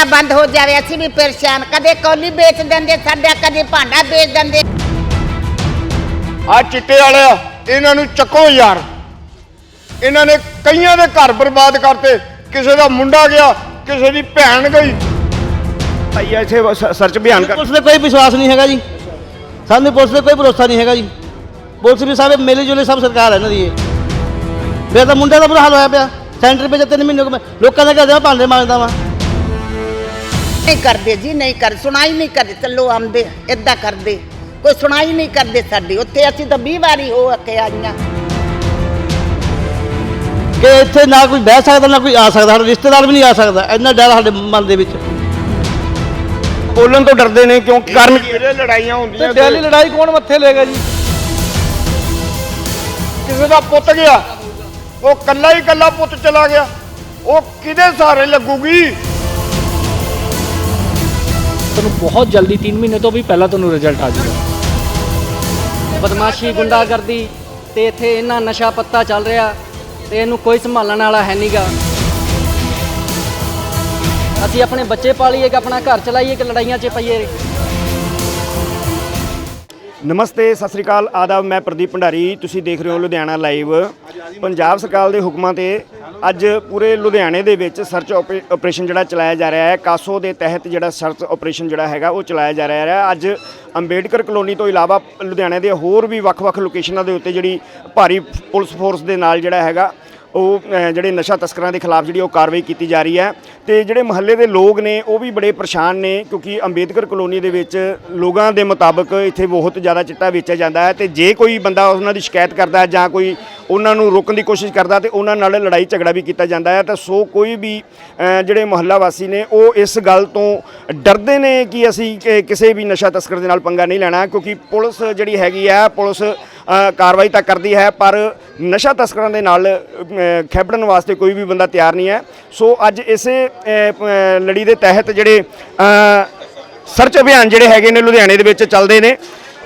ਨਸ਼ਾ ਬੰਦ ਹੋ ਜਾਵੇ ਅਸੀਂ ਵੀ ਪਰੇਸ਼ਾਨ। ਕਦੇ ਕੌਲੀ ਵੇਚ ਦਿੰਦੇ ਸਾਡਾ ਕਦੇ ਭਾਂਡਾ ਵੇਚ ਦਿੰਦੇ। ਆ ਚਿੱਟੇ ਵਾਲੇ ਆ, ਇਹਨਾਂ ਨੂੰ ਚੱਕੋ ਯਾਰ। ਇਹਨਾਂ ਨੇ ਕਈਆਂ ਦੇ ਘਰ ਬਰਬਾਦ ਕਰਤੇ। ਕਿਸੇ ਦਾ ਮੁੰਡਾ ਗਿਆ ਕਿਸੇ ਦੀ ਭੈਣ ਗਈ। ਆਈ ਇੱਥੇ ਸਰਚ ਅਭਿਆਨ ਕਰ। ਪੁਲਿਸ ਤੇ ਕੋਈ ਵਿਸ਼ਵਾਸ ਨਹੀਂ ਹੈਗਾ ਜੀ। ਸਾਨੂੰ ਪੁਲਿਸ ਤੇ ਕੋਈ ਭਰੋਸਾ ਨਹੀਂ ਹੈਗਾ ਜੀ। ਪੁਲਿਸ ਵੀ ਸਾਰੇ ਮਿਲੀ ਜੁਲੀ ਸਭ ਸਰਕਾਰ ਹੈ ਇਹਨਾਂ ਦੀ ਇਹ। ਮੇਰਾ ਤਾਂ ਮੁੰਡੇ ਦਾ ਬੁਰਾ ਹਾਲ ਹੋਇਆ ਪਿਆ। ਸੈਂਟਰ ਵਿੱਚ ਤਿੰਨ ਮਹੀਨੇ ਲੋਕਾਂ ਦੇ ਘਰ ਦੇ ਭਾਂਡੇ ਮਾਂਜਦਾ ਵਾਂ। ਨਹੀਂ ਕਰਦੇ ਜੀ ਨਹੀਂ ਕਰ ਸੁਣਾਈ ਨਹੀਂ ਕਰਦੇ ਚੱਲੋ ਆਉਂਦੇ ਏਦਾਂ ਕਰਦੇ। ਕੋਈ ਸੁਣਾਈ ਨਹੀਂ ਕਰਦੇ ਸਾਡੀ ਉੱਥੇ ਅਸੀਂ ਤਾਂ 20 ਵਾਰੀ ਹੋ ਕੇ ਆਈਆਂ। ਕਿ ਇੱਥੇ ਨਾ ਕੋਈ ਬਹਿ ਸਕਦਾ ਨਾ ਕੋਈ ਆ ਸਕਦਾ ਸਾਡਾ ਰਿਸ਼ਤੇਦਾਰ ਵੀ ਨਹੀਂ ਆ ਸਕਦਾ ਇੰਨਾ ਡਰ ਸਾਡੇ ਮਨ ਦੇ ਵਿੱਚ। ਬੋਲਣ ਤੋਂ ਡਰਦੇ ਨੇ ਕਿਉਂ? ਕਾਰਨ ਕੀ ਹੈ? ਲੜਾਈਆਂ ਹੁੰਦੀਆਂ ਤੇ ਡੈਲੀ ਲੜਾਈ ਕੌਣ ਮੱਥੇ ਲੇਗਾ ਜੀ? ਕਿਸੇ ਦਾ ਪੁੱਤ ਗਿਆ ਉਹ ਕੱਲਾ ਹੀ ਕੱਲਾ ਪੁੱਤ ਚਲਾ ਗਿਆ ਉਹ ਕਿਹਦੇ ਸਹਾਰੇ ਲੱਗੂਗੀ? ਤੁਹਾਨੂੰ ਬਹੁਤ ਜਲਦੀ 3 ਮਹੀਨੇ ਤੋਂ ਵੀ ਪਹਿਲਾਂ ਤੁਹਾਨੂੰ ਰਿਜ਼ਲਟ ਆ ਜਾਊਗਾ। ਬਦਮਾਸ਼ੀ ਗੁੰਡਾਗਰਦੀ ਤੇ ਇੱਥੇ ਇੰਨਾ ਨਸ਼ਾ ਪੱਤਾ ਚੱਲ ਰਿਹਾ ਤੇ ਇਹਨੂੰ ਕੋਈ ਸੰਭਾਲਣ ਵਾਲਾ ਹੈ ਨਹੀਂਗਾ ਅਸੀਂ ਆਪਣੇ ਬੱਚੇ ਪਾਲੀਏ ਕਿ ਆਪਣਾ ਘਰ ਚਲਾਈਏ ਕਿ ਲੜਾਈਆਂ 'ਚ ਪਈਏ? ਨਮਸਤੇ, ਸਤਿ ਸ੍ਰੀ ਅਕਾਲ। ਆਦਾਬ, ਮੈਂ ਪ੍ਰਦੀਪ ਭੰਡਾਰੀ। ਤੁਸੀਂ ਦੇਖ ਰਹੇ ਹੋ ਲੁਧਿਆਣਾ ਲਾਈਵ। ਪੰਜਾਬ ਸਰਕਾਰ ਦੇ ਹੁਕਮਾਂ ਤੇ ਅੱਜ ਪੂਰੇ ਲੁਧਿਆਣੇ ਦੇ ਵਿੱਚ ਸਰਚ ਆਪਰੇ- ਆਪਰੇਸ਼ਨ ਜਿਹੜਾ ਚਲਾਇਆ ਜਾ ਰਿਹਾ ਹੈ। ਕਾਸੋ ਦੇ ਤਹਿਤ ਜਿਹੜਾ ਸਰਚ ਆਪਰੇਸ਼ਨ ਜਿਹੜਾ ਹੈਗਾ, ਉਹ ਚਲਾਇਆ ਜਾ ਰਿਹਾ ਹੈ। ਅੱਜ ਅੰਬੇਡਕਰ ਕਲੋਨੀ ਤੋਂ ਇਲਾਵਾ ਲੁਧਿਆਣੇ ਦੇ ਹੋਰ ਵੀ ਵੱਖ-ਵੱਖ ਲੋਕੇਸ਼ਨਾਂ ਦੇ ਉੱਤੇ ਜਿਹੜੀ ਭਾਰੀ ਪੁਲਿਸ ਫੋਰਸ ਦੇ ਨਾਲ ਜਿਹੜਾ ਹੈਗਾ ਉਹ ਜਿਹੜੇ ਨਸ਼ਾ ਤਸਕਰਾਂ ਦੇ ਖਿਲਾਫ ਜਿਹੜੀ ਉਹ ਕਾਰਵਾਈ ਕੀਤੀ ਜਾ ਰਹੀ ਹੈ ਤੇ ਜਿਹੜੇ ਮਹੱਲੇ ਦੇ ਲੋਕ ਨੇ, ਉਹ ਵੀ ਬੜੇ ਪਰੇਸ਼ਾਨ ਨੇ ਕਿਉਂਕਿ ਅੰਬੇਦਕਰ ਕਲੋਨੀ ਦੇ ਵਿੱਚ ਲੋਕਾਂ ਦੇ ਮੁਤਾਬਕ ਇੱਥੇ ਬਹੁਤ ਜ਼ਿਆਦਾ ਚਿੱਟਾ ਵੇਚਿਆ ਜਾਂਦਾ ਹੈ ਤੇ ਜੇ ਕੋਈ ਬੰਦਾ ਉਹਨਾਂ ਦੀ ਸ਼ਿਕਾਇਤ ਕਰਦਾ ਹੈ ਜਾਂ ਕੋਈ ਉਹਨਾਂ ਨੂੰ ਰੋਕਣ ਦੀ ਕੋਸ਼ਿਸ਼ ਕਰਦਾ ਤੇ ਉਹਨਾਂ ਨਾਲ ਲੜਾਈ ਝਗੜਾ ਵੀ ਕੀਤਾ ਜਾਂਦਾ ਹੈ ਤਾਂ ਸੋ ਕੋਈ ਵੀ ਜਿਹੜੇ ਮੁਹੱਲਾ ਵਾਸੀ ਨੇ, ਉਹ ਇਸ ਗੱਲ ਤੋਂ ਡਰਦੇ ਨੇ ਕਿ ਅਸੀਂ ਕਿਸੇ ਵੀ ਨਸ਼ਾ ਤਸਕਰ ਦੇ ਨਾਲ ਪੰਗਾ ਨਹੀਂ ਲੈਣਾ ਕਿਉਂਕਿ ਪੁਲਿਸ ਜਿਹੜੀ ਹੈਗੀ ਹੈ, ਪੁਲਿਸ ਕਾਰਵਾਈ ਤਾਂ ਕਰਦੀ ਹੈ ਪਰ ਨਸ਼ਾ ਤਸਕਰਾਂ ਦੇ ਨਾਲ ਅ, ਵਾਸਤੇ ਕੋਈ ਵੀ ਬੰਦਾ ਤਿਆਰ ਨਹੀਂ ਹੈ। ਸੋ ਅੱਜ ਇਸੇ ਲੜੀ ਦੇ ਤਹਿਤ ਜਿਹੜੇ ਸਰਚ ਅਭਿਆਨ ਜਿਹੜੇ ਹੈਗੇ ਨੇ ਲੁਧਿਆਣੇ ਦੇ ਵਿੱਚ ਚੱਲਦੇ ਨੇ।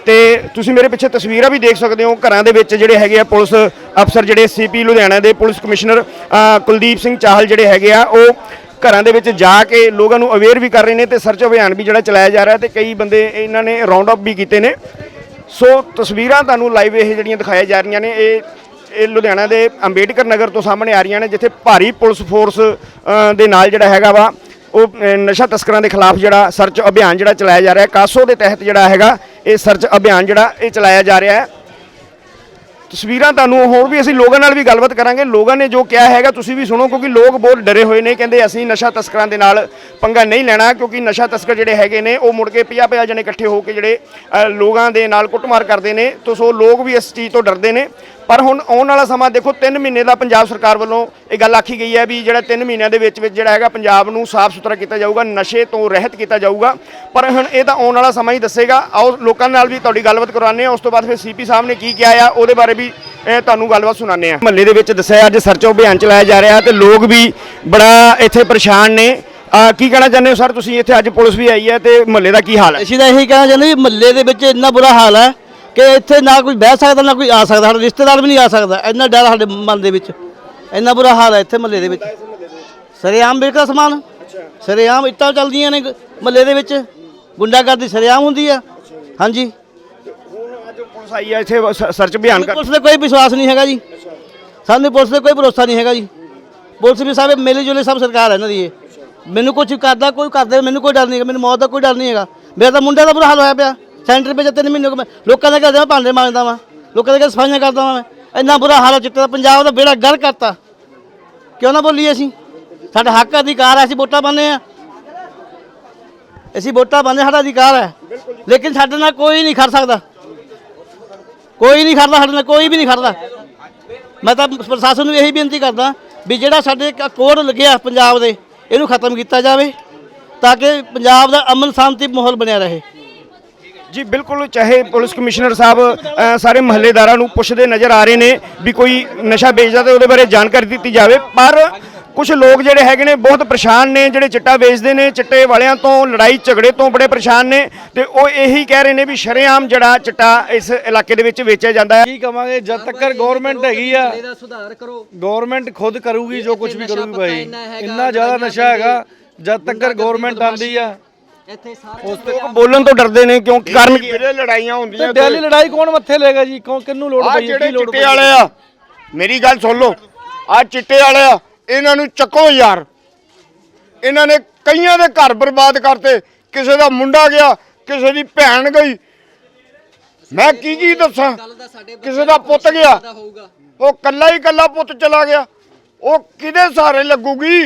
ਤੇ ਤੁਸੀਂ ਮੇਰੇ ਪਿੱਛੇ ਤਸਵੀਰਾਂ ਵੀ ਦੇਖ ਸਕਦੇ ਹੋ ਘਰਾਂ ਦੇ ਵਿੱਚ ਜਿਹੜੇ ਹੈਗੇ ਆ ਪੁਲਿਸ ਅਫਸਰ ਜਿਹੜੇ ਸੀਪੀ ਲੁਧਿਆਣਾ ਦੇ ਪੁਲਿਸ ਕਮਿਸ਼ਨਰ ਕੁਲਦੀਪ ਸਿੰਘ ਚਾਹਲ ਜਿਹੜੇ ਹੈਗੇ ਆ ਉਹ ਘਰਾਂ ਦੇ ਵਿੱਚ ਜਾ ਕੇ ਲੋਕਾਂ ਨੂੰ ਅਵੇਅਰ ਵੀ ਕਰ ਰਹੇ ਨੇ ਤੇ ਸਰਚ ਅਭਿਆਨ ਵੀ ਜਿਹੜਾ ਚਲਾਇਆ ਜਾ ਰਿਹਾ ਤੇ ਕਈ ਬੰਦੇ ਇਹਨਾਂ ਨੇ ਰਾਉਂਡ ਅਪ ਵੀ ਕੀਤੇ ਨੇ। ਸੋ ਤਸਵੀਰਾਂ ਤੁਹਾਨੂੰ ਲਾਈਵ ਇਹ ਜਿਹੜੀਆਂ ਦਿਖਾਈਆਂ ਜਾ ਰਹੀਆਂ ਨੇ, ਇਹ ਇਹ ਲੁਧਿਆਣਾ ਦੇ ਅੰਬੇਡਕਰ ਨਗਰ ਤੋਂ ਸਾਹਮਣੇ ਆ ਰਹੀਆਂ ਨੇ, ਜਿੱਥੇ ਭਾਰੀ ਪੁਲਿਸ ਫੋਰਸ ਦੇ ਨਾਲ ਜਿਹੜਾ ਹੈਗਾ ਵਾ, ਉਹ ਨਸ਼ਾ ਤਸਕਰਾਂ ਦੇ ਖਿਲਾਫ ਜਿਹੜਾ ਸਰਚ ਅਭਿਆਨ ਜਿਹੜਾ ਚਲਾਇਆ ਜਾ ਰਿਹਾ ਹੈ ਕਾਸੋ ਦੇ ਤਹਿਤ ਜਿਹੜਾ ਹੈਗਾ, ਇਹ ਸਰਚ ਅਭਿਆਨ ਜਿਹੜਾ ਇਹ ਚਲਾਇਆ ਜਾ ਰਿਹਾ ਹੈ। ਤਸਵੀਰਾਂ ਤੁਹਾਨੂੰ ਹੋਰ ਵੀ ਅਸੀਂ ਲੋਕਾਂ ਨਾਲ ਵੀ ਗੱਲਬਾਤ ਕਰਾਂਗੇ। ਲੋਕਾਂ ਨੇ ਜੋ ਕਿਹਾ ਹੈਗਾ, ਤੁਸੀਂ ਵੀ ਸੁਣੋ, ਕਿਉਂਕਿ ਲੋਕ ਬਹੁਤ ਡਰੇ ਹੋਏ ਨੇ, ਕਹਿੰਦੇ ਅਸੀਂ ਨਸ਼ਾ ਤਸਕਰਾਂ ਦੇ ਨਾਲ ਪੰਗਾ ਨਹੀਂ ਲੈਣਾ, ਕਿਉਂਕਿ ਨਸ਼ਾ ਤਸਕਰ ਜਿਹੜੇ ਹੈਗੇ ਨੇ, ਉਹ ਮੁੜ ਕੇ 50 50 ਜਣੇ ਇਕੱਠੇ ਹੋ ਕੇ ਜਿਹੜੇ ਲੋਕਾਂ ਦੇ ਨਾਲ ਕੁੱਟਮਾਰ ਕਰਦੇ ਨੇ। ਤੋਂ, ਸੋ ਲੋਕ ਵੀ ਇਸ ਚੀਜ਼ ਤੋਂ ਡਰਦੇ ਨੇ। ਪਰ ਹੁਣ ਆਉਣ ਵਾਲਾ ਸਮਾਂ ਦੇਖੋ 3 ਮਹੀਨੇ ਦਾ ਪੰਜਾਬ ਸਰਕਾਰ ਵੱਲੋਂ ਇਹ ਗੱਲ ਆਖੀ ਗਈ ਹੈ ਵੀ ਜਿਹੜਾ 3 ਮਹੀਨਿਆਂ ਦੇ ਵਿੱਚ ਵਿੱਚ ਜਿਹੜਾ ਹੈਗਾ ਪੰਜਾਬ ਨੂੰ ਸਾਫ਼ ਸੁਥਰਾ ਕੀਤਾ ਜਾਊਗਾ ਨਸ਼ੇ ਤੋਂ ਰਹਿਤ ਕੀਤਾ ਜਾਊਗਾ। ਪਰ ਹੁਣ ਇਹ ਤਾਂ ਆਉਣ ਵਾਲਾ ਸਮਾਂ ਹੀ ਦੱਸੇਗਾ। ਆਓ ਲੋਕਾਂ ਨਾਲ ਵੀ ਤੁਹਾਡੀ ਗੱਲਬਾਤ ਕਰਵਾਉਂਦੇ ਆ ਉਸ ਤੋਂ ਬਾਅਦ ਫਿਰ ਸੀਪੀ ਸਾਹਿਬ ਨੇ ਕੀ ਕਿਹਾ ਆ ਉਹਦੇ ਬਾਰੇ ਵੀ ਤੁਹਾਨੂੰ ਗੱਲਬਾਤ ਸੁਣਾਉਂਦੇ ਆ ਮਹੱਲੇ ਦੇ ਵਿੱਚ ਦੱਸਿਆ ਅੱਜ ਸਰਚ ਅਭਿਆਨ ਚਲਾਇਆ ਜਾ ਰਿਹਾ ਤੇ ਲੋਕ ਵੀ ਬੜਾ ਇੱਥੇ ਪਰੇਸ਼ਾਨ ਨੇ। ਆ ਕੀ ਕਹਿਣਾ ਚਾਹੁੰਦੇ ਹੋ ਸਰ? ਤੁਸੀਂ ਇੱਥੇ ਅੱਜ ਪੁਲਿਸ ਵੀ ਆਈ ਹੈ ਤੇ ਮਹੱਲੇ ਦਾ ਕੀ ਹਾਲ ਹੈ? ਅਸੀਂ ਤਾਂ ਇਹੀ ਕਹਿਣਾ ਚਾਹੁੰਦੇ ਵੀ ਮਹੱਲੇ ਦੇ ਵਿੱਚ ਇੰਨਾ ਬੁਰਾ ਹਾਲ ਹੈ ਕਿ ਇੱਥੇ ਨਾ ਕੋਈ ਬਹਿ ਸਕਦਾ ਨਾ ਕੋਈ ਆ ਸਕਦਾ ਸਾਡਾ ਰਿਸ਼ਤੇਦਾਰ ਵੀ ਨਹੀਂ ਆ ਸਕਦਾ। ਇੰਨਾ ਡਰ ਸਾਡੇ ਮਨ ਦੇ ਵਿੱਚ। ਇੰਨਾ ਬੁਰਾ ਹਾਲ ਹੈ ਇੱਥੇ ਮਹੱਲੇ ਦੇ ਵਿੱਚ। ਸਰੇਆਮ ਵੇਖਦਾ ਸਮਾਨ ਸਰੇਆਮ ਇੱਟਾਂ ਚੱਲਦੀਆਂ ਨੇ ਮਹੱਲੇ ਦੇ ਵਿੱਚ। ਗੁੰਡਾਗਰਦੀ ਸਰੇਆਮ ਹੁੰਦੀ ਆ। ਹਾਂਜੀ। ਪੁਲਿਸ ਆਈ ਇੱਥੇ ਸਰਚ ਅਭਿਆਨ ਕਰ ਪੁਲਿਸ ਤੇ ਕੋਈ ਵਿਸ਼ਵਾਸ ਨਹੀਂ ਹੈਗਾ ਜੀ। ਸਾਨੂੰ ਪੁਲਿਸ ਤੇ ਕੋਈ ਭਰੋਸਾ ਨਹੀਂ ਹੈਗਾ ਜੀ। ਪੁਲਿਸ ਵੀ ਸਾਰੇ ਮਿਲੀ ਜੁਲੀ ਸਭ ਸਰਕਾਰ ਹੈ ਇਹਨਾਂ ਦੀ ਇਹ। ਮੈਨੂੰ ਕੁਝ ਕਰਦਾ ਕੋਈ ਕਰਦੇ ਮੈਨੂੰ ਕੋਈ ਡਰ ਨਹੀਂ ਹੈਗਾ। ਮੈਨੂੰ ਮੌਤ ਦਾ ਕੋਈ ਡਰ ਨਹੀਂ ਹੈਗਾ। ਮੇਰਾ ਤਾਂ ਮੁੰਡੇ ਦਾ ਬੁਰਾ ਹਾਲ ਹੋਇਆ ਪਿਆ। ਸੈਂਟਰ ਵਿੱਚ ਤਿੰਨ ਮਹੀਨੇ ਹੋ ਗਏ ਮੈਂ ਲੋਕਾਂ ਦੇ ਘਰ ਦੇ ਭਾਂਡੇ ਮਾਂਜਦਾ ਵਾਂ। ਲੋਕਾਂ ਦੇ ਘਰ ਸਫਾਈਆਂ ਕਰਦਾ ਵਾਂ ਮੈਂ। ਇੰਨਾ ਬੁਰਾ ਹਾਲ ਹੈ ਚਿੱਟੇ ਦਾ। ਪੰਜਾਬ ਦਾ ਬੇੜਾ ਗਰ ਕਰਤਾ। ਕਿਉਂ ਨਾ ਬੋਲੀਏ ਅਸੀਂ? ਸਾਡਾ ਹੱਕ ਅਧਿਕਾਰ ਹੈ ਅਸੀਂ ਵੋਟਾਂ ਪਾਉਂਦੇ ਆ ਅਸੀਂ ਵੋਟਾਂ ਪਾਉਂਦੇ ਸਾਡਾ ਅਧਿਕਾਰ ਹੈ। ਲੇਕਿਨ ਸਾਡੇ ਨਾਲ ਕੋਈ ਨਹੀਂ ਖੜ ਸਕਦਾ। ਕੋਈ ਨਹੀਂ ਖੜਦਾ, ਸਾਡੇ ਨਾਲ ਕੋਈ ਵੀ ਨਹੀਂ ਖੜਦਾ। ਮੈਂ ਤਾਂ ਪ੍ਰਸ਼ਾਸਨ ਨੂੰ ਇਹੀ ਬੇਨਤੀ ਕਰਦਾ ਵੀ ਜਿਹੜਾ ਸਾਡੇ ਇੱਕ ਕੋਡ ਲੱਗਿਆ ਪੰਜਾਬ ਦੇ, ਇਹਨੂੰ ਖਤਮ ਕੀਤਾ ਜਾਵੇ ਤਾਂ ਕਿ ਪੰਜਾਬ ਦਾ ਅਮਨ ਸ਼ਾਂਤੀ ਮਾਹੌਲ ਬਣਿਆ ਰਹੇ। ਜੀ ਬਿਲਕੁਲ ਚਾਹੇ ਪੁਲਿਸ ਕਮਿਸ਼ਨਰ ਸਾਹਿਬ ਸਾਰੇ ਮਹੱਲੇਦਾਰਾਂ ਨੂੰ ਪੁੱਛਦੇ ਨਜ਼ਰ ਆ ਰਹੇ ਨੇ ਵੀ ਕੋਈ ਨਸ਼ਾ ਵੇਚਦਾ ਤੇ ਉਹਦੇ ਬਾਰੇ ਜਾਣਕਾਰੀ ਦਿੱਤੀ ਜਾਵੇ ਪਰ ਕੁਝ ਲੋਕ ਜਿਹੜੇ ਹੈਗੇ ਨੇ ਬਹੁਤ ਪਰੇਸ਼ਾਨ ਨੇ ਜਿਹੜੇ ਚਿੱਟਾ ਵੇਚਦੇ ਨੇ ਚਿੱਟੇ ਵਾਲਿਆਂ ਤੋਂ ਲੜਾਈ ਝਗੜੇ ਤੋਂ ਬੜੇ ਪਰੇਸ਼ਾਨ ਨੇ ਤੇ ਉਹ ਇਹੀ ਕਹਿ ਰਹੇ ਨੇ ਵੀ ਸ਼ਰੇਆਮ ਜਿਹੜਾ ਚਿੱਟਾ ਇਸ ਇਲਾਕੇ ਦੇ ਵਿੱਚ ਵੇਚਿਆ ਜਾਂਦਾ ਹੈ। ਕੀ ਕਵਾਂਗੇ? ਜਦ ਤੱਕ ਗਵਰਨਮੈਂਟ ਹੈਗੀ ਆ ਇਹਦਾ ਸੁਧਾਰ ਕਰੋ। ਗਵਰਨਮੈਂਟ ਖੁਦ ਕਰੂਗੀ ਜੋ ਕੁਝ ਵੀ ਕਰੂਗੀ ਭਾਈ। ਇੰਨਾ ਜ਼ਿਆਦਾ ਨਸ਼ਾ ਹੈਗਾ ਜਦ ਤੱਕ ਗਵਰਨਮੈਂਟ ਆਂਦੀ ਆ। ਇੱਥੇ ਸਾਰੇ ਉਸ ਤੇ ਲੋਕ ਬੋਲਣ ਤੋਂ ਡਰਦੇ ਨੇ ਕਿਉਂ? ਕਾਰਨ ਕੀ ਹੈ? ਵੀਰੇ ਲੜਾਈਆਂ ਹੁੰਦੀਆਂ ਤੇ ਦਿੱਲੀ ਲੜਾਈ ਕੌਣ ਮੱਥੇ ਲੇਗਾ ਜੀ? ਕੌਣ ਕਿੰਨੂੰ ਲੋੜ ਆ ਪਈ? ਹੈ ਜਿਹੜੇ ਕੀ ਲੋੜ ਚਿੱਟੇ ਪਈ? ਵਾਲੇ ਆ ਮੇਰੀ ਗੱਲ ਸੁਣ ਲਓ। ਆ ਚਿੱਟੇ ਵਾਲੇ ਆ ਇਹਨਾਂ ਨੂੰ ਚੱਕੋ ਯਾਰ। ਇਹਨਾਂ ਨੇ ਕਈਆਂ ਦੇ ਘਰ ਬਰਬਾਦ ਕਰਤੇ। ਕਿਸੇ ਦਾ ਮੁੰਡਾ ਗਿਆ ਕਿਸੇ ਦੀ ਭੈਣ ਗਈ। ਮੈਂ ਕੀ ਕੀ ਦੱਸਾਂ? ਗੱਲ ਦਾ ਸਾਡੇ ਕਿਸੇ ਦਾ ਪੁੱਤ ਗਿਆ। ਦਾ ਹੋਊਗਾ? ਉਹ ਕੱਲਾ ਹੀ ਕੱਲਾ ਪੁੱਤ ਚਲਾ ਗਿਆ। ਉਹ ਕਿਹਦੇ ਸਹਾਰੇ ਲੱਗੂਗੀ?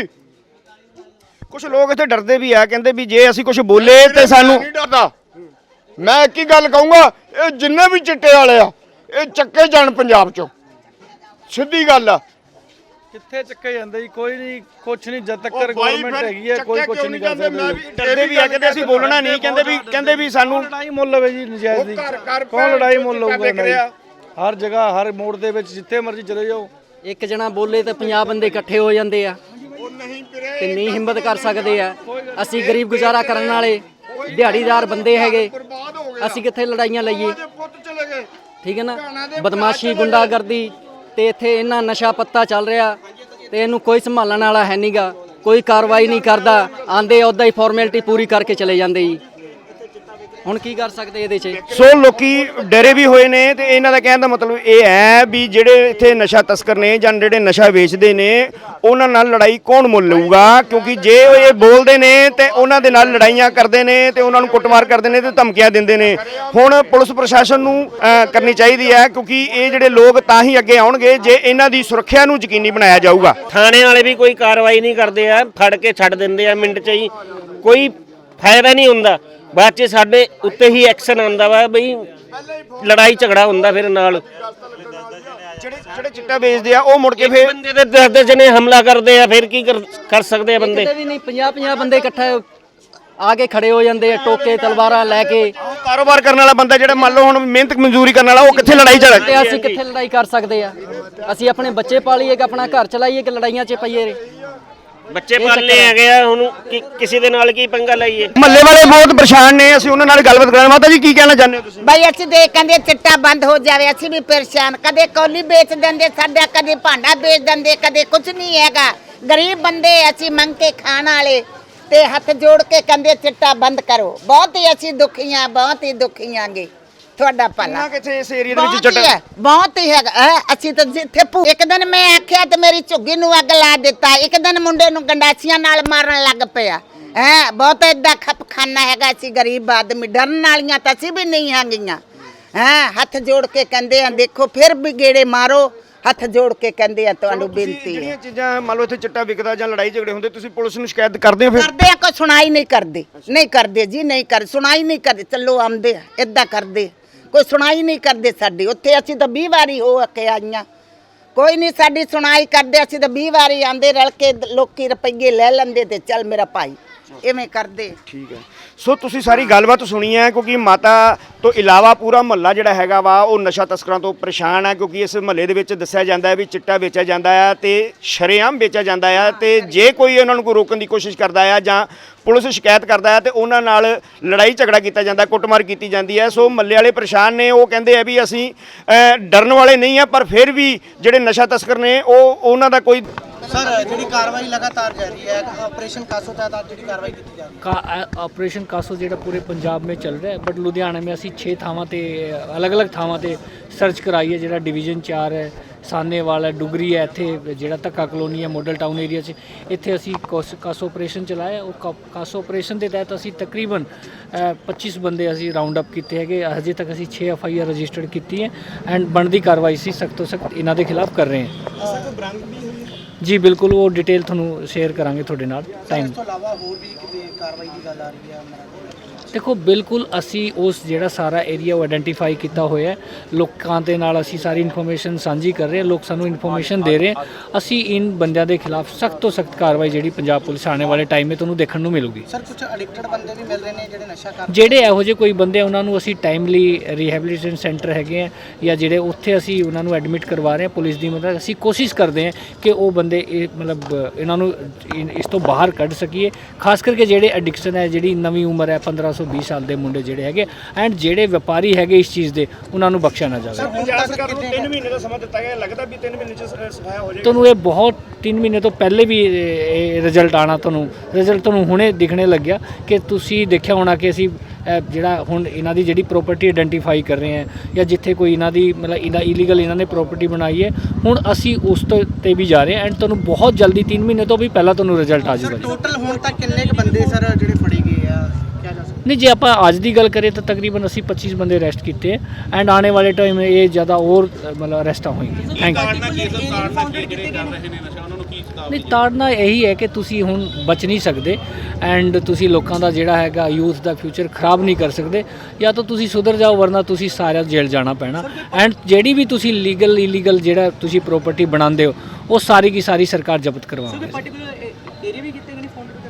ਕੁਝ ਲੋਕ ਇੱਥੇ ਡਰਦੇ ਵੀ ਆ ਕਹਿੰਦੇ ਵੀ ਜੇ ਅਸੀਂ ਕੁਝ ਬੋਲੇ ਤੇ ਸਾਨੂੰ ਮੈਂ ਨਹੀਂ ਡਰਦਾ। ਮੈਂ ਇੱਕ ਹੀ ਗੱਲ ਕਹੂੰਗਾ ਇਹ ਜਿੰਨੇ ਵੀ ਚਿੱਟੇ ਵਾਲੇ ਆ ਇਹ ਚੱਕੇ ਜਾਣ ਪੰਜਾਬ ਚੋਂ। ਸਿੱਧੀ ਗੱਲ ਆ। ਕਿੱਥੇ ਚੱਕੇ ਜਾਂਦੇ ਜੀ? ਕੋਈ ਨਹੀਂ ਕੁਛ ਨਹੀਂ ਜਦ ਤੱਕ ਉਹ ਬਾਈ ਗਵਰਨਮੈਂਟ ਫਿਰ ਹੈਗੀ ਹੈ ਕੋਈ ਚੱਕਿਆ ਕੁਛ ਕਿਉਂ ਨਹੀਂ ਨਹੀਂ ਕਰ ਜਾਂਦੇ? ਮੈਂ ਵੀ ਡਰਦੇ ਵੀ ਆ ਕਹਿੰਦੇ ਅਸੀਂ ਬੋਲਣਾ ਨਹੀਂ ਕਹਿੰਦੇ ਵੀ ਕਹਿੰਦੇ ਵੀ ਸਾਨੂੰ ਲੜਾਈ ਮੁੱਲ ਹੋਵੇ ਜੀ ਨਜਾਇਜ਼ ਦੀ। ਉਹ ਘਰ- ਘਰ ਕੌਣ ਲੜਾਈ ਮੁੱਲ ਹੋਊਗਾ ਵਿਕ ਰਿਹਾ। ਹਰ ਜਗ੍ਹਾ ਹਰ ਮੋੜ ਦੇ ਵਿੱਚ ਜਿੱਥੇ ਮਰਜ਼ੀ ਚਲੇ ਜਾਓ। ਇੱਕ ਜਣਾ ਬੋਲੇ ਤੇ 50 ਬੰਦੇ ਇਕੱਠੇ ਹੋ ਜਾਂਦੇ ਆ। ਤੇ ਨਹੀਂ ਹਿੰਮਤ ਕਰ ਸਕਦੇ ਆ। ਅਸੀਂ ਗਰੀਬ ਗੁਜ਼ਾਰਾ ਕਰਨ ਵਾਲੇ ਦਿਹਾੜੀਦਾਰ ਬੰਦੇ ਹੈਗੇ। ਅਸੀਂ ਕਿੱਥੇ ਲੜਾਈਆਂ ਲਈਏ? ਠੀਕ ਹੈ ਨਾ? ਬਦਮਾਸ਼ੀ ਗੁੰਡਾਗਰਦੀ ਤੇ ਇੱਥੇ ਇਹਨਾਂ ਨਸ਼ਾ ਪੱਤਾ ਚੱਲ ਰਿਹਾ ਤੇ ਇਹਨੂੰ ਕੋਈ ਸੰਭਾਲਣ ਵਾਲਾ ਹੈ ਨਹੀਂਗਾ ਕੋਈ ਕਾਰਵਾਈ ਨਹੀਂ ਕਰਦਾ। ਆਂਦੇ ਉਦਾਂ ਹੀ ਫਾਰਮੈਲਿਟੀ ਪੂਰੀ ਕਰਕੇ ਚਲੇ ਜਾਂਦੇ ਜੀ। ਹੁਣ ਕੀ ਕਰ ਸਕਦੇ ਇਹਦੇ 'ਚ? ਸੋ ਲੋਕੀ ਡਰੇ ਵੀ ਹੋਏ ਨੇ ਤੇ ਇਹਨਾਂ ਦਾ ਕਹਿਣ ਦਾ ਮਤਲਬ ਇਹ ਹੈ ਵੀ ਜਿਹੜੇ ਇੱਥੇ ਨਸ਼ਾ ਤਸਕਰ ਨੇ ਜਾਂ ਜਿਹੜੇ ਨਸ਼ਾ ਵੇਚਦੇ ਨੇ ਉਹਨਾਂ ਨਾਲ ਲੜਾਈ ਕੌਣ ਮੁੱਲ ਲਊਗਾ? ਕਿਉਂਕਿ ਜੇ ਉਹ ਇਹ ਬੋਲਦੇ ਨੇ ਤੇ ਉਹਨਾਂ ਦੇ ਨਾਲ ਲੜਾਈਆਂ ਕਰਦੇ ਨੇ ਤੇ ਉਹਨਾਂ ਨੂੰ ਕੁੱਟਮਾਰ ਕਰਦੇ ਨੇ ਤੇ ਧਮਕੀਆਂ ਦਿੰਦੇ ਨੇ। ਹੁਣ ਪੁਲਿਸ ਪ੍ਰਸ਼ਾਸਨ ਨੂੰ ਕਰਨੀ ਚਾਹੀਦੀ ਹੈ ਕਿਉਂਕਿ ਇਹ ਜਿਹੜੇ ਲੋਕ ਤਾਂ ਹੀ ਅੱਗੇ ਆਉਣਗੇ ਜੇ ਇਹਨਾਂ ਦੀ ਸੁਰੱਖਿਆ ਨੂੰ ਯਕੀਨੀ ਬਣਾਇਆ ਜਾਊਗਾ। ਥਾਣੇ ਵਾਲੇ ਵੀ ਕੋਈ ਕਾਰਵਾਈ ਨਹੀਂ ਕਰਦੇ ਆ ਫੜ ਕੇ ਛੱਡ ਦਿੰਦੇ ਆ ਮਿੰਟ ਚ ਹੀ। ਕੋਈ ਫਾਇਦਾ ਨਹੀਂ ਹੁੰਦਾ। ਬਾਅਦ ਚ ਸਾਡੇ ਉੱਤੇ ਹੀ ਐਕਸ਼ਨ ਆਉਂਦਾ ਵਾ ਬਈ ਲੜਾਈ ਝਗੜਾ ਹੁੰਦਾ ਫਿਰ ਨਾਲ। ਜਿਹੜੇ ਜਿਹੜੇ ਚਿੱਟਾ ਵੇਚਦੇ ਆ ਉਹ ਮੁੜ ਕੇ ਫੇਰ ਬੰਦੇ ਦੇ ਦਸ ਦਸ ਜਣੇ ਹਮਲਾ ਕਰਦੇ ਆ ਫਿਰ ਕੀ ਕਰ- ਕਰ ਸਕਦੇ ਆ ਬੰਦੇ? ਕਿਤੇ ਵੀ ਨਹੀਂ 50 50 ਬੰਦੇ ਇਕੱਠੇ ਆ ਕੇ ਖੜੇ ਹੋ ਜਾਂਦੇ ਆ ਟੋਕੇ ਤਲਵਾਰਾਂ ਲੈ ਕੇ। ਕਾਰੋਬਾਰ ਕਰਨ ਵਾਲਾ ਬੰਦਾ ਜਿਹੜਾ ਮੰਨ ਲਓ ਹੁਣ ਮਿਹਨਤ ਮਜ਼ਦੂਰੀ ਕਰਨ ਵਾਲਾ ਉਹ ਕਿੱਥੇ ਲੜਾਈ ਝਗੜਾ ਤੇ ਅਸੀਂ ਕਿੱਥੇ ਲੜਾਈ ਕਰ ਸਕਦੇ ਆ? ਅਸੀਂ ਆਪਣੇ ਬੱਚੇ ਪਾਲੀਏ ਕਿ ਆਪਣਾ ਘਰ ਚਲਾਈਏ ਕਿ ਲੜਾਈਆਂ 'ਚ ਪਈਏ ਰੇ? ਬੱਚੇ ਪਾਲਨੇ ਹੈਗੇ ਆ ਹੁਣ ਕੀ- ਕਿਸੇ ਦੇ ਨਾਲ ਕੀ ਪੰਗਾ ਲਾਈਏ? ਮਹੱਲੇ ਵਾਲੇ ਬਹੁਤ ਪਰੇਸ਼ਾਨ ਨੇ ਅਸੀਂ ਉਹਨਾਂ ਨਾਲ ਗੱਲਬਾਤ ਕਰਾਂਗੇ। ਮਾਤਾ ਜੀ ਕੀ ਕਹਿਣਾ ਚਾਹੁੰਦੇ ਹੋ ਤੁਸੀਂ? ਬਈ ਅਸੀਂ ਦੇ ਕਹਿੰਦੇ ਚਿੱਟਾ ਬੰਦ ਹੋ ਜਾਵੇ ਅਸੀਂ ਵੀ ਪਰੇਸ਼ਾਨ। ਕਦੇ ਕੌਲੀ ਵੇਚ ਦਿੰਦੇ ਸਾਡਾ ਕਦੇ ਭਾਂਡਾ ਵੇਚ ਦਿੰਦੇ ਕਦੇ ਕੁਝ ਨਹੀਂ ਹੈਗਾ। ਗਰੀਬ ਬੰਦੇ ਅਸੀਂ ਮੰਗ ਕੇ ਖਾਣ ਵਾਲੇ। ਤੇ ਹੱਥ ਜੋੜ ਕੇ ਕਹਿੰਦੇ ਚਿੱਟਾ ਬੰਦ ਕਰੋ। ਬਹੁਤ ਹੀ ਅਸੀਂ ਦੁਖੀਆਂ ਬਹੁਤ ਹੀ ਦੁਖੀਆਂਗੇ ਤੁਹਾਡਾ ਭਲਾ। ਕਿੰਨਾ ਕਿੱਥੇ ਇਸ ਏਰੀਆ ਦੇ ਵਿੱਚ ਬਹੁਤ ਹੀ ਹੈ ਬਹੁਤ ਹੀ ਹੈਗਾ। ਹੈਂ, ਅਸੀਂ ਤਾਂ ਜਿੱਥੇ ਭੂ- ਇੱਕ ਦਿਨ ਮੈਂ ਆਖਿਆ ਤੇ ਮੇਰੀ ਝੁੱਗੀ ਨੂੰ ਅੱਗ ਲਾ ਦਿੱਤਾ। ਇੱਕ ਦਿਨ ਮੁੰਡੇ ਨੂੰ ਗੰਡਾਸੀਆਂ ਨਾਲ ਮਾਰਨ ਲੱਗ ਪਿਆ। ਹੈ ਬਹੁਤ ਏਦਾਂ ਖਪਖਾਨਾ ਹੈਗਾ ਅਸੀਂ ਗਰੀਬ ਆਦਮੀ ਡਰਨ ਵਾਲੀਆਂ ਤਾਂ ਅਸੀਂ ਵੀ ਨਹੀਂ ਹੈਗੀਆਂ। ਹੈ ਹੱਥ ਜੋੜ ਕੇ ਕਹਿੰਦੇ ਆ ਦੇਖੋ ਫਿਰ ਵੀ ਗੇੜੇ ਮਾਰੋ। ਹੱਥ ਜੋੜ ਕੇ ਕਹਿੰਦੇ ਆ ਤੁਹਾਨੂੰ ਬੇਨਤੀ ਹੈ। ਜਿਹੜੀਆਂ ਚੀਜ਼ਾਂ ਮੰਨ ਲਓ ਇੱਥੇ ਚਿੱਟਾ ਵਿਕਦਾ ਜਾਂ ਲੜਾਈ ਝਗੜੇ ਹੁੰਦੇ ਤੁਸੀਂ ਪੁਲਿਸ ਨੂੰ ਸ਼ਿਕਾਇਤ ਕਰਦੇ ਹੋ ਫਿਰ? ਕਰਦੇ ਆ ਕੋਈ ਸੁਣਾਈ ਨਹੀਂ ਕਰਦੇ। ਨਹੀਂ ਕਰਦੇ ਜੀ ਨਹੀਂ ਕਰ ਸੁਣਾਈ ਨਹੀਂ ਕਰਦੇ। ਚੱਲੋ ਆਉਂਦੇ ਆ ਏਦਾਂ ਕਰਦੇ ਕੋਈ ਸੁਣਾਈ ਨਹੀਂ ਕਰਦੇ ਸਾਡੀ। ਉੱਥੇ ਅਸੀਂ ਤਾਂ 20 ਵਾਰੀ ਹੋ ਕੇ ਆਈਆਂ। ਕੋਈ ਨਹੀਂ ਸਾਡੀ ਸੁਣਾਈ ਕਰਦੇ, ਅਸੀਂ ਤਾਂ 20 ਵਾਰੀ ਆਂਦੇ ਰਲ ਕੇ ਲੋਕੀ ਰੁਪਈਏ ਲੈ ਲੈਂਦੇ ਤੇ ਚੱਲ ਮੇਰਾ ਭਾਈ। ਇਵੇਂ ਕਰਦੇ। ਠੀਕ ਹੈ। ਸੋ ਤੁਸੀਂ ਸਾਰੀ ਗੱਲਬਾਤ ਸੁਣੀ ਹੈ ਕਿਉਂਕਿ ਮਾਤਾ ਤੋਂ ਇਲਾਵਾ ਪੂਰਾ ਮਹੱਲਾ ਜਿਹੜਾ ਹੈਗਾ ਵਾ ਉਹ ਨਸ਼ਾ ਤਸਕਰਾਂ ਤੋਂ ਪਰੇਸ਼ਾਨ ਹੈ ਕਿਉਂਕਿ ਇਸ ਮਹੱਲੇ ਦੇ ਵਿੱਚ ਦੱਸਿਆ ਜਾਂਦਾ ਹੈ ਵੀ ਚਿੱਟਾ ਵੇਚਿਆ ਜਾਂਦਾ ਹੈ ਤੇ ਸ਼ਰੇਆਮ ਵੇਚਿਆ ਜਾਂਦਾ ਹੈ ਤੇ ਜੇ ਕੋਈ ਉਹਨਾਂ ਨੂੰ ਕੋਈ ਰੋਕਣ ਦੀ ਕੋਸ਼ਿਸ਼ ਕਰਦਾ ਹੈ ਜਾਂ ਪੁਲਿਸ ਸ਼ਿਕਾਇਤ ਕਰਦਾ ਹੈ ਤੇ ਉਹਨਾਂ ਨਾਲ ਲੜਾਈ ਝਗੜਾ ਕੀਤਾ ਜਾਂਦਾ ਕੁੱਟਮਾਰ ਕੀਤੀ ਜਾਂਦੀ ਹੈ। ਸੋ ਮਹੱਲੇ ਵਾਲੇ ਪਰੇਸ਼ਾਨ ਨੇ ਉਹ ਕਹਿੰਦੇ ਆ ਵੀ ਅਸੀਂ ਅਹ, ਡਰਨ ਵਾਲੇ ਨਹੀਂ ਆ ਪਰ ਫਿਰ ਵੀ ਜਿਹੜੇ ਨਸ਼ਾ ਤਸਕਰ ਨੇ ਉਹ ਉਹਨਾਂ ਦਾ ਕੋਈ ਸਰ ਜਿਹੜੀ ਕਾਰਵਾਈ ਲਗਾਤਾਰ ਜਾਰੀ ਹੈ ਆਪਰੇਸ਼ਨ ਕਾਸੋ ਤਹਿਤ ਅੱਜ ਜਿਹੜੀ ਕਾਰਵਾਈ ਕੀਤੀ ਜਾ ਰਹੀ ਹੈ का ऑपरेशन कासो ਜਿਹੜਾ ਪੂਰੇ ਪੰਜਾਬ ਵਿੱਚ ਚੱਲ ਰਿਹਾ ਹੈ ਬਟ ਲੁਧਿਆਣਾ ਵਿੱਚ ਅਸੀਂ 6 ਥਾਵਾਂ ਤੇ ਅਲੱਗ-ਅਲੱਗ ਥਾਵਾਂ ਤੇ ਸਰਚ ਕਰਾਈ ਹੈ ਜਿਹੜਾ ਡਿਵੀਜ਼ਨ 4 ਹੈ ਸਾਨੇਵਾਲ ਹੈ ਡੁਗਰੀ ਹੈ ਇੱਥੇ ਜਿਹੜਾ ਧੱਕਾ ਕਲੋਨੀ ਹੈ ਮਾਡਲ ਟਾਊਨ ਏਰੀਆ 'ਚ ਇੱਥੇ ਅਸੀਂ ਕੋਸ- ਕਾਸੋ ਆਪਰੇਸ਼ਨ ਚਲਾਇਆ ਉਹ ਕਾ- ਕਾਸੋ ਆਪਰੇਸ਼ਨ ਦੇ ਤਹਿਤ ਅਸੀਂ ਤਕਰੀਬਨ ਅ, 25 ਬੰਦੇ ਅਸੀਂ ਰਾਉਂਡ ਅਪ ਕੀਤੇ ਹੈਗੇ ਹਜੇ ਤੱਕ ਅਸੀਂ 6 ਐਫ ਆਈ ਆਰ ਰਜਿਸਟਰਡ ਕੀਤੀ ਹੈ ਐਂਡ ਬਣਦੀ ਕਾਰਵਾਈ ਸੀ ਸਖਤ ਤੋਂ ਸਖਤ ਇਹਨਾਂ ਦੇ ਖਿਲਾਫ ਕਰ ਰਹੇ ਹਾਂ ਜੀ, ਬਿਲਕੁਲ ਉਹ ਡਿਟੇਲ ਤੁਹਾਨੂੰ ਸ਼ੇਅਰ ਕਰਾਂਗੇ ਤੁਹਾਡੇ ਨਾਲ ਟਾਈਮ ਇਸ ਤੋਂ ਇਲਾਵਾ ਹੋਰ ਵੀ ਕਿਤੇ ਕਾਰਵਾਈ ਦੀ ਗੱਲ ਆ ਰਹੀ ਹੈ ਮਰਾਠੀ ਦੇਖੋ ਬਿਲਕੁਲ ਅਸੀਂ ਉਸ ਜਿਹੜਾ ਸਾਰਾ ਏਰੀਆ ਉਹ ਆਇਡੈਂਟੀਫਾਈ ਕੀਤਾ ਹੋਇਆ ਹੈ। ਲੋਕਾਂ ਦੇ ਨਾਲ ਅਸੀਂ ਸਾਰੀ ਇਨਫੋਰਮੇਸ਼ਨ ਸਾਂਝੀ ਕਰ ਰਹੇ ਹਾਂ। ਲੋਕ ਸਾਨੂੰ ਇਨਫੋਰਮੇਸ਼ਨ ਦੇ ਰਹੇ। ਅਸੀਂ ਇਨ ਬੰਦਿਆਂ ਦੇ ਖਿਲਾਫ ਸਖਤ ਤੋਂ ਸਖਤ ਕਾਰਵਾਈ ਜਿਹੜੀ ਪੰਜਾਬ ਪੁਲਿਸ ਆਉਣ ਵਾਲੇ ਟਾਈਮ 'ਤੇ ਤੁਹਾਨੂੰ ਦੇਖਣ ਨੂੰ ਮਿਲੂਗੀ। ਸਰ ਕੁਝ ਐਡਿਕਟਡ ਬੰਦੇ ਵੀ ਮਿਲ ਰਹੇ ਨੇ ਜਿਹੜੇ ਨਸ਼ਾ ਕਰ ਜਿਹੜੇ ਇਹੋ ਜਿਹੇ ਕੋਈ ਬੰਦੇ ਉਹਨਾਂ ਨੂੰ ਅਸੀਂ ਟਾਈਮਲੀ ਰੀਹੈਬਿਲਿਟੇਸ਼ਨ ਸੈਂਟਰ ਹੈਗੇ ਆ ਜਾਂ ਜਿਹੜੇ ਉੱਥੇ ਅਸੀਂ ਉਹਨਾਂ ਨੂੰ ਐਡਮਿਟ ਕਰਵਾ ਰਹੇ ਹਾਂ ਪੁਲਿਸ ਦੀ ਮਦਦ ਅਸੀਂ ਕੋਸ਼ਿਸ਼ ਕਰਦੇ ਹਾਂ ਕਿ ਉਹ ਬੰਦੇ ਇਹ ਮਤਲਬ ਇਹਨਾਂ ਨੂੰ ਇਸ ਤੋਂ ਬਾਹਰ ਕੱਢ ਸਕੀਏ। ਖਾਸ ਕਰਕੇ ਜਿਹੜੇ ਐਡਿਕਸ਼ਨ ਹੈ ਜਿਹੜੀ ਨਵੀਂ ਉਮਰ ਹੈ 15 1820 ਸਾਲ ਦੇ ਮੁੰਡੇ ਜਿਹੜੇ ਹੈਗੇ ਐਂਡ ਜਿਹੜੇ ਵਪਾਰੀ ਹੈਗੇ ਇਸ ਚੀਜ਼ ਦੇ ਉਹਨਾਂ ਨੂੰ ਬਖਸ਼ਿਆ ਨਾ ਜਾਵੇ। ਪੰਜਾਬ ਸਰਕਾਰ ਨੂੰ 3 ਮਹੀਨੇ ਦਾ ਸਮਾਂ ਦਿੱਤਾ ਗਿਆ ਲੱਗਦਾ ਵੀ 3 ਮਹੀਨੇ ਚ ਸ- ਸਫਾਇਆ ਹੋ ਜਾਏਗਾ। ਤੁਹਾਨੂੰ ਇਹ ਬਹੁਤ 3 ਮਹੀਨੇ ਤੋਂ ਪਹਿਲੇ ਵੀ ਇਹ ਰਿਜ਼ਲਟ ਆਣਾ ਤੁਹਾਨੂੰ ਰਿਜ਼ਲਟ ਤੁਹਾਨੂੰ ਹੁਣੇ ਦਿਖਣੇ ਲੱਗਿਆ ਕਿ ਤੁਸੀਂ ਦੇਖਿਆ ਹੋਣਾ ਕਿ ਅਸੀਂ ਜਿਹੜਾ ਹੁਣ ਇਹਨਾਂ ਦੀ ਜਿਹੜੀ ਪ੍ਰਾਪਰਟੀ ਆਇਡੈਂਟੀਫਾਈ ਕਰ ਰਹੇ ਹਾਂ ਜਾਂ ਜਿੱਥੇ ਕੋਈ ਇਹਨਾਂ ਦੀ ਮਤਲਬ ਇਹਦਾ ਇਲੀਗਲ ਇਹਨਾਂ ਨੇ ਪ੍ਰਾਪਰਟੀ ਬਣਾਈ ਹੈ ਹੁਣ ਅਸੀਂ ਉਸ ਤੋਂ ਤੇ ਵੀ ਜਾ ਰਹੇ ਹਾਂ ਐਂਡ ਤੁਹਾਨੂੰ ਬਹੁਤ ਜਲਦੀ 3 ਮਹੀਨੇ ਤੋਂ ਵੀ ਪਹਿਲਾਂ ਤੁਹਾਨੂੰ ਰਿਜ਼ਲਟ ਆ ਜਾਊਗਾ। ਟੋਟਲ ਹੁਣ ਤੱਕ ਕਿੰਨੇ ਕੁ ਬੰਦੇ ਸਰ ਜਿਹੜੇ ਫੜੇ ਗਏ ਆ? ਨਹੀਂ ਜੇ ਆਪਾਂ ਅੱਜ ਦੀ ਗੱਲ ਕਰੀਏ ਤਾਂ ਤਕਰੀਬਨ ਅਸੀਂ 25 ਬੰਦੇ ਅਰੈਸਟ ਕੀਤੇ ਹੈ ਐਂਡ ਆਉਣੇ ਵਾਲੇ ਟਾਈਮ ਇਹ ਜ਼ਿਆਦਾ ਹੋਰ ਮਤਲਬ ਅਰੈਸਟਾਂ ਹੋਣਗੀਆਂ ਥੈਂਕ ਯੂ ਨਹੀਂ ਤਾੜਨਾ ਇਹੀ ਹੈ ਕਿ ਤੁਸੀਂ ਹੁਣ ਬਚ ਨਹੀਂ ਸਕਦੇ ਐਂਡ ਤੁਸੀਂ ਲੋਕਾਂ ਦਾ ਜਿਹੜਾ ਹੈਗਾ ਯੂਥ ਦਾ ਫਿਊਚਰ ਖਰਾਬ ਨਹੀਂ ਕਰ ਸਕਦੇ। ਜਾਂ ਤਾਂ ਤੁਸੀਂ ਸੁਧਰ ਜਾਓ ਵਰਨਾ ਤੁਸੀਂ ਸਾਰਿਆਂ ਜੇਲ੍ਹ ਜਾਣਾ ਪੈਣਾ। ਐਂਡ ਜਿਹੜੀ ਵੀ ਤੁਸੀਂ ਲੀਗਲ ਇਲੀਗਲ ਜਿਹੜਾ ਤੁਸੀਂ ਪ੍ਰਾਪਰਟੀ ਬਣਾਉਂਦੇ ਹੋ ਉਹ ਸਾਰੀ ਕੀ ਸਾਰੀ ਸਰਕਾਰ ਜ਼ਬਤ ਕਰਵਾਉਂਦੀ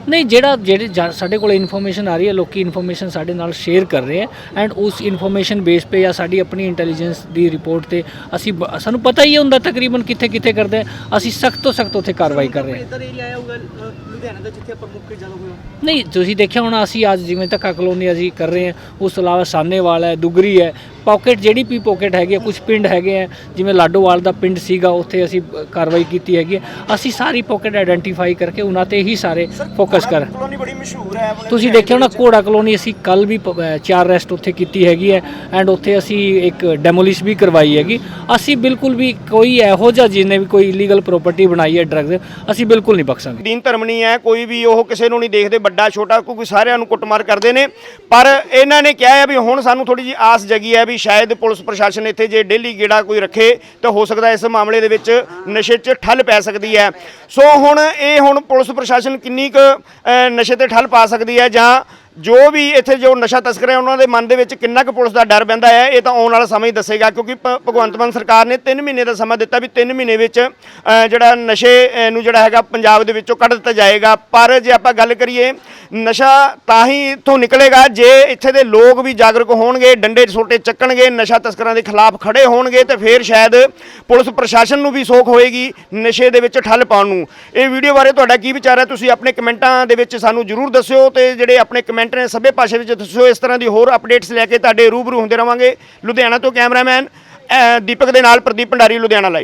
ਨਹੀਂ ਜਿਹੜਾ ਜਿਹੜੇ ਜਾ- ਸਾਡੇ ਕੋਲ ਇਨਫੋਰਮੇਸ਼ਨ ਆ ਰਹੀ ਹੈ ਲੋਕੀ ਇਨਫੋਰਮੇਸ਼ਨ ਸਾਡੇ ਨਾਲ ਸ਼ੇਅਰ ਕਰ ਰਹੇ ਹੈ ਐਂਡ ਉਸ ਇਨਫੋਰਮੇਸ਼ਨ ਬੇਸ ਤੇ ਜਾਂ ਸਾਡੀ ਆਪਣੀ ਇੰਟੈਲੀਜੈਂਸ ਦੀ ਰਿਪੋਰਟ ਤੇ ਅਸੀਂ ਬ- ਸਾਨੂੰ ਪਤਾ ਹੀ ਹੁੰਦਾ ਤਕਰੀਬਨ ਕਿੱਥੇ ਕਿੱਥੇ ਕਰਦੇ ਹਾਂ। ਅਸੀਂ ਸਖਤ ਤੋਂ ਸਖਤ ਉੱਥੇ ਕਾਰਵਾਈ ਕਰ ਰਹੇ ਹਾਂ। ਇਧਰ ਏਰੀਆ ਆਇਆ ਹੋਊਗਾ ਲੁਧਿਆਣਾ ਦਾ ਜਿੱਥੇ ਪ੍ਰਮੁੱਖ ਜ਼ਿਆਦਾ ਹੋਇਆ। ਨਹੀਂ ਤੁਸੀਂ ਦੇਖਿਆ ਹੋਣਾ ਅਸੀਂ ਅੱਜ ਜਿਵੇਂ ਧੱਕਾ ਕਲੋਨੀ ਅਸੀਂ ਕਰ ਰਹੇ ਹਾਂ। ਉਸ ਤੋਂ ਇਲਾਵਾ ਸਾਨੇਵਾਲ ਹੈ ਦੁਗਰੀ ਹੈ ਪਾਕਟ ਜਿਹੜੀ ਵੀ ਪਾਕਟ ਹੈਗੀ ਹੈ ਕੁਝ ਪਿੰਡ ਹੈਗੇ ਆ ਜਿਵੇਂ ਲਾਡੋਵਾਲ ਦਾ ਪਿੰਡ ਸੀਗਾ ਉੱਥੇ ਅਸੀਂ ਕਾਰਵਾਈ ਕੀਤੀ ਹੈਗੀ ਹੈ। ਅਸੀਂ ਸਾਰੀ ਪਾਕਟ ਆਇਡੈਂਟੀਫਾਈ ਕਰਕੇ ਉਹਨਾਂ ਤੇ ਹੀ ਸਾਰੇ ਫੋਕਸ ਕਰ ਕਲੋਨੀ ਬੜੀ ਮਸ਼ਹੂਰ ਹੈ ਆਪਣੇ ਤੁਸੀਂ ਦੇਖਿਆ ਹੋਣਾ ਘੋੜਾ ਕਲੋਨੀ ਅਸੀਂ ਕੱਲ ਵੀ ਪ- ਚਾਰ ਰੈਸਟ ਉੱਥੇ ਕੀਤੀ ਹੈਗੀ ਹੈ ਐਂਡ ਉੱਥੇ ਅਸੀਂ ਇੱਕ ਡੈਮੋਲਿਸ਼ ਵੀ ਕਰਵਾਈ ਹੈਗੀ। ਅਸੀਂ ਬਿਲਕੁਲ ਵੀ ਕੋਈ ਇਹੋ ਜਿਹਾ ਜਿਹਨੇ ਵੀ ਕੋਈ ਇਲੀਗਲ ਪ੍ਰਾਪਰਟੀ ਬਣਾਈ ਹੈ ਡਰੱਗਸ ਅਸੀਂ ਬਿਲਕੁਲ ਨਹੀਂ ਬਖਸ਼ਾਂਗੇ। ਦੀਨ ਧਰਮ ਨਹੀਂ ਹੈ ਕੋਈ ਵੀ ਉਹ ਕਿਸੇ ਨੂੰ ਨਹੀਂ ਦੇਖਦੇ ਵੱਡਾ ਛੋਟਾ ਕੋਈ ਸਾਰਿਆਂ ਨੂੰ ਕੁੱਟਮਾਰ ਕਰਦੇ ਨੇ। ਪਰ ਇਹਨਾਂ ਨੇ ਕਿਹਾ ਹੈ ਵੀ ਹੁਣ ਸਾਨੂੰ ਥੋੜੀ ਜੀ ਆਸ ਜਗੀ ਹੈ ਵੀ ਸ਼ਾਇਦ ਪੁਲਿਸ ਪ੍ਰਸ਼ਾਸਨ ਇੱਥੇ ਜੇ ਡੇਲੀ ਗੇੜਾ ਕੋਈ ਰੱਖੇ ਤਾਂ ਹੋ ਸਕਦਾ ਇਸ ਮਾਮਲੇ ਦੇ ਵਿੱਚ ਨਸ਼ੇ 'ਚ ਠੱਲ ਪੈ ਸਕਦੀ ਹੈ। ਸੋ ਹੁਣ ਇਹ ਹੁਣ ਪੁਲਿਸ ਪ੍ਰਸ਼ਾਸਨ ਕਿੰਨੀ ਕੁ ਨਸ਼ੇ ਤੇ ਠੱਲ ਪਾ ਸਕਦੀ ਹੈ ਜਾਂ ਜੋ ਵੀ ਇੱਥੇ ਜੋ ਨਸ਼ਾ ਤਸਕਰ ਹੈ ਉਹਨਾਂ ਦੇ ਮਨ ਦੇ ਵਿੱਚ ਕਿੰਨਾ ਕੁ ਪੁਲਿਸ ਦਾ ਡਰ ਬੈਂਦਾ ਹੈ, ਇਹ ਤਾਂ ਆਉਣ ਵਾਲਾ ਸਮਾਂ ਹੀ ਦੱਸੇਗਾ, ਕਿਉਂਕਿ ਭ- ਭਗਵੰਤ ਮਾਨ ਸਰਕਾਰ ਨੇ 3 ਮਹੀਨੇ ਦਾ ਸਮਾਂ ਦਿੱਤਾ ਵੀ 3 ਮਹੀਨੇ ਵਿੱਚ ਜਿਹੜਾ ਨਸ਼ੇ ਨੂੰ ਜਿਹੜਾ ਹੈਗਾ ਪੰਜਾਬ ਦੇ ਵਿੱਚੋਂ ਕੱਢ ਦਿੱਤਾ ਜਾਏਗਾ। ਪਰ ਜੇ ਆਪਾਂ ਗੱਲ ਕਰੀਏ, ਨਸ਼ਾ ਤਾਂ ਹੀ ਇੱਥੋਂ ਨਿਕਲੇਗਾ ਜੇ ਇੱਥੇ ਦੇ ਲੋਕ ਵੀ ਜਾਗਰੂਕ ਹੋਣਗੇ, ਡੰਡੇ ਛੋਟੇ ਚੱਕਣਗੇ, ਨਸ਼ਾ ਤਸਕਰਾਂ ਦੇ ਖਿਲਾਫ ਖੜੇ ਹੋਣਗੇ, ਤੇ ਫਿਰ ਸ਼ਾਇਦ ਪੁਲਿਸ ਪ੍ਰਸ਼ਾਸਨ ਨੂੰ ਵੀ ਸੋਖ ਹੋਏਗੀ ਨਸ਼ੇ ਦੇ ਵਿੱਚ ਠੱਲ ਪਾਉਣ ਨੂੰ। ਇਹ ਵੀਡੀਓ ਬਾਰੇ ਤੁਹਾਡਾ ਕੀ ਵਿਚਾਰ ਹੈ? ਤੁਸੀਂ ਆਪਣੇ ਕਮੈਂਟਾਂ ਦੇ ਵਿੱਚ ਸਾਨੂੰ ਜਰੂਰ ਦੱਸਿਓ ਤੇ ਜਿਹੜੇ ਆਪਣੇ ਕਮੈਂਟ ਨੇ ਸਭੇ ਭਾਸ਼ਾ ਵਿੱਚ ਦੱਸੋ ਇਸ ਤਰ੍ਹਾਂ ਦੀ ਹੋਰ ਅਪਡੇਟਸ ਲੈ ਕੇ ਤੁਹਾਡੇ ਰੂਬਰੂ ਹੁੰਦੇ ਰਵਾਂਗੇ। ਲੁਧਿਆਣਾ ਤੋਂ ਕੈਮਰਾਮੈਨ ਦੀਪਕ ਦੇ ਨਾਲ ਪ੍ਰਦੀਪ ਭੰਡਾਰੀ, ਲੁਧਿਆਣਾ ਲਾਈਵ